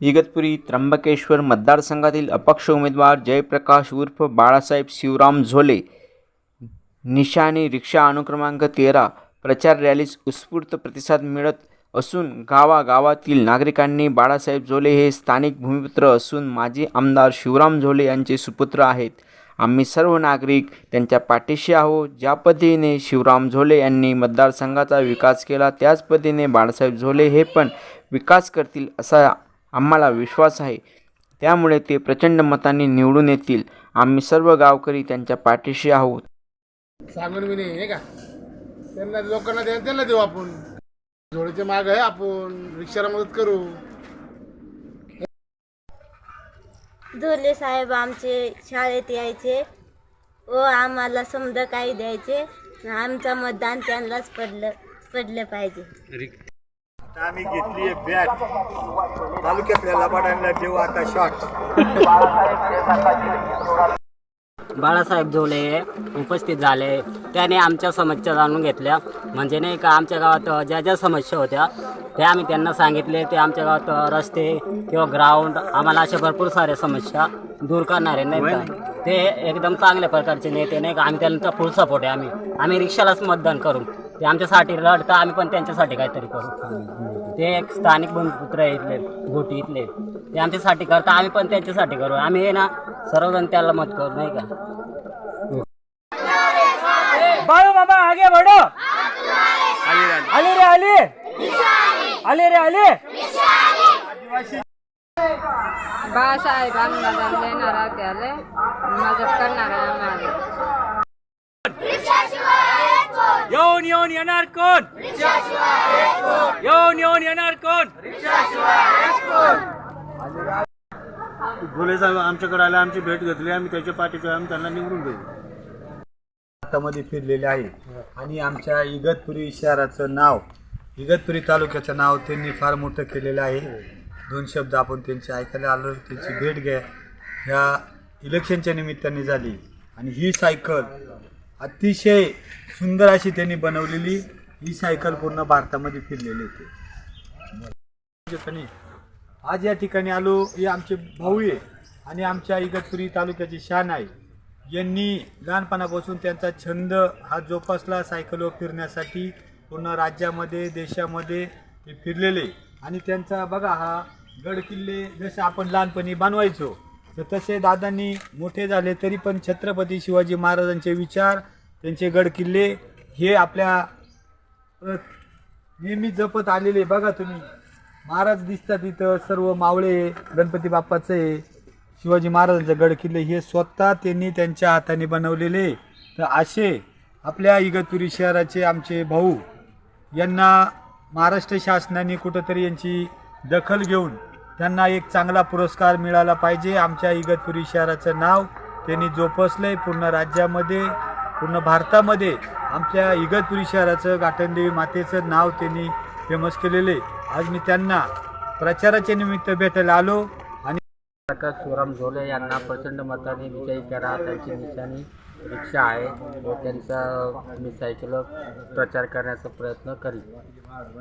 इगतपुरी त्र्यंबकेश्वर मतदारसंघातील अपक्ष उमेदवार जयप्रकाश उर्फ बाळासाहेब शिवराम झोले निशाने रिक्षा अनुक्रमांक तेरा प्रचार रॅलीस उत्स्फूर्त प्रतिसाद मिळत असून गावागावातील नागरिकांनी बाळासाहेब झोले हे स्थानिक भूमिपुत्र असून माजी आमदार शिवराम झोले यांचे सुपुत्र आहेत. आम्ही सर्व नागरिक त्यांच्या पाठीशी आहोत. ज्या पद्धतीने शिवराम झोले यांनी मतदारसंघाचा विकास केला त्याच पद्धतीने बाळासाहेब झोले हे पण विकास करतील असा आम्हाला विश्वास आहे. त्यामुळे ते प्रचंड मतांनी निवडून येतील. आम्ही सर्व गावकरी त्यांच्या पाठीशी आहोत. सांगून मी नाही हे का? त्यांना लोकांना द्या त्यांना देऊ आपण. जोडीचे माग आहे आपण. रिक्षाला मदत करू. धोले साहेब आमचे शाळेत यायचे व आम्हाला समजा काही द्यायचे. आमचं मतदान त्यांनाच पडलं पडलं पाहिजे. आता आम्ही घेतली आहे बॅट. तालुक्यातल्या लबाडांना देऊ आता शॉट बाळासाहेब झोले उपस्थित झाले. त्याने आमच्या समस्या जाणून घेतल्या. म्हणजे नाही का आमच्या गावात ज्या ज्या समस्या होत्या त्या आम्ही त्यांना सांगितले. ते आमच्या गावात रस्ते किंवा ग्राउंड आम्हाला अशा भरपूर साऱ्या समस्या दूर करणारे नाही का? ते एकदम चांगल्या प्रकारचे नेते नाही का? आम्ही त्यांचा फुल सपोर्ट आहे आम्ही. आम्ही रिक्षालाच मतदान करू. ते आमच्यासाठी लढता आम्ही पण त्यांच्यासाठी काहीतरी करू. ते एक स्थानिक आहे इथले घोटी इथले. ते आमच्यासाठी करता आम्ही पण त्यांच्यासाठी करू. आम्ही हे ना सर्वजण त्याला मत करू नाही का? बाळू बाबा आगे बढ़ो आले रे आले. आले रे आले. देणारा त्याला. मदत करणारा आम्हाला. येऊन येणार कोण येऊन येऊन येणार कोण झोले साहेब आमच्याकडे आले आमची भेट घेतली आम्ही त्याच्या पाठीचे आम्ही त्यांना निवडून देऊ. भारतामध्ये फिरलेले आहे. आणि आमच्या इगतपुरी शहराचं नाव इगतपुरी तालुक्याचं नाव त्यांनी फार मोठं केलेलं आहे. दोन शब्द आपण त्यांचे ऐकायला आलो त्यांची भेट घ्या. ह्या इलेक्शनच्या निमित्ताने झाली. आणि ही सायकल अतिशय सुंदर अशी त्यांनी बनवलेली ही सायकल पूर्ण भारतामध्ये फिरलेली होती. आज या ठिकाणी आलो हे आमचे भाऊ आहे आणि आमच्या इगतपुरी तालुक्याची शान आहे. यांनी लहानपणापासून त्यांचा छंद हा जोपासला सायकलवर फिरण्यासाठी. पूर्ण राज्यामध्ये देशामध्ये ते फिरलेले. आणि त्यांचा बघा हा गड किल्ले जसे आपण लहानपणी बनवायचो तर तसे दादांनी मोठे झाले तरी पण छत्रपती शिवाजी महाराजांचे विचार त्यांचे गड किल्ले हे आपल्या नेहमी जपत आलेले बघा तुम्ही महाराज दिसतात इथं सर्व मावळे गणपती बाप्पाचे शिवाजी महाराजांचे गड किल्ले हे स्वतः त्यांनी त्यांच्या हाताने बनवलेले तर असे आपल्या इगतपुरी शहराचे आमचे भाऊ यांना महाराष्ट्र शासनाने कुठंतरी यांची दखल घेऊन त्यांना एक चांगला पुरस्कार मिळाला पाहिजे. आमच्या इगतपुरी शहराचं नाव. त्यांनी जोपासलंय पूर्ण राज्यामध्ये पूर्ण भारतामध्ये. आमच्या इगतपुरी शहराचं गाठणदेवी मातेचं नाव त्यांनी फेमस केलेले आज मी त्यांना प्रचाराच्या निमित्त भेटायला आलो आणि प्रकाश शिवराम झोले यांना प्रचंड मताने विजयी करा. त्यांची निशाणी इच्छा आहे. व त्यांचा मी सायकल प्रचार करण्याचा प्रयत्न करीन.